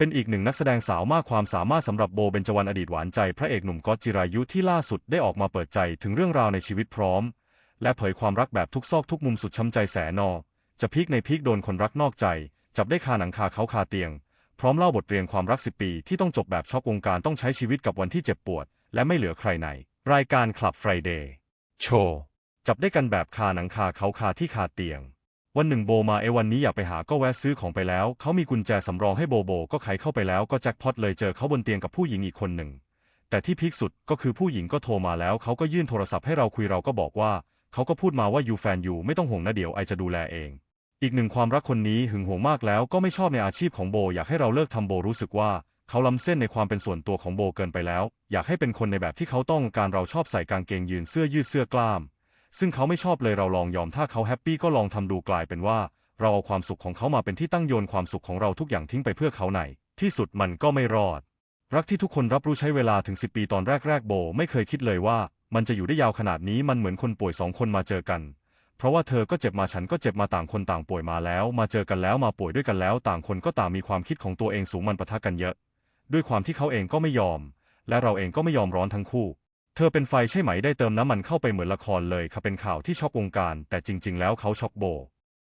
เป็นอีกหนึ่งนักแสดงสาวมากความสามารถสำหรับโบเบญจวรรณอดีตหวานใจพระเอกหนุ่มก๊อตจิรายุที่ล่าสุดได้ออกมาเปิดใจถึงเรื่องราวในชีวิตพร้อม และเผยความรักแบบทุกซอกทุกมุมสุดช้ำใจแสนอ จะพีคในพีคโดนคนรักนอกใจ จับได้คาหนังคาเขาคาเตียง พร้อมเล่าบทเรียนความรักสิบปีที่ต้องจบแบบช็อกวงการต้องใช้ชีวิตกับวันที่เจ็บปวด และไม่เหลือใครใน รายการคลับไฟเดย์โชว์จับได้กันแบบคาหนังคาเขาคาที่คาเตียง วันหนึ่งโบมาเอวันนี้อยากไปหาก็แวะซื้อของไปแล้ว เขามีกุญแจสำรองให้โบโบ ก็ไขเข้าไปแล้วก็แจ็คพอตเลยเจอเขาบนเตียงกับผู้หญิงอีกคนหนึ่ง แต่ที่พีคสุดก็คือผู้หญิงก็โทรมาแล้ว เขาก็ยื่นโทรศัพท์ให้เราคุยเราก็บอกว่า เขาก็พูดมาว่าอยู่แฟนอยู่ไม่ต้องห่วงนะเดี๋ยวไอจะดูแลเอง อีกหนึ่งความรักคนนี้หึงหวงมากแล้วก็ไม่ชอบในอาชีพของโบ อยากให้เราเลิกทำโบรู้สึกว่าเขาล้ำเส้นในความเป็นส่วนตัวของโบเกินไปแล้ว อยากให้เป็นคนในแบบที่เขาต้องการเราชอบใส่กางเกงยืนเสื้อยืดเสื้อกล้าม ซึ่งเขาไม่ชอบเลยเราลองยอมถ้าเขาแฮปปี้ก็ลองทำดูกลายเป็นว่า เราเอาความสุขของเขามาเป็นที่ตั้งโยนความสุขของเราทุกอย่างทิ้งไปเพื่อเขาไหน ที่สุดมันก็ไม่รอด รักที่ทุกคนรับรู้ใช้เวลาถึง 10 ปีตอนแรกๆโบ ไม่เคยคิดเลยว่า มันจะอยู่ได้ยาวขนาดนี้มันเหมือนคนป่วยสองคนมาเจอกัน เพราะว่าเธอก็เจ็บมาฉันก็เจ็บมาต่างคนต่างป่วยมาแล้ว มาเจอกันแล้วมาป่วยด้วยกันแล้ว ต่างคนก็ต่างมีความคิดของตัวเองสูงมันปะทะกันเยอะ ด้วยความที่เขาเองก็ไม่ยอม และเราเองก็ไม่ยอมร้อนทั้งคู่ เธอเป็นไฟใช่ไหมได้เติมน้ำมันเข้าไปเหมือนละครเลยค่ะเป็นข่าวที่ช็อกวงการ แต่จริง ๆ แล้วเขาช็อกโบ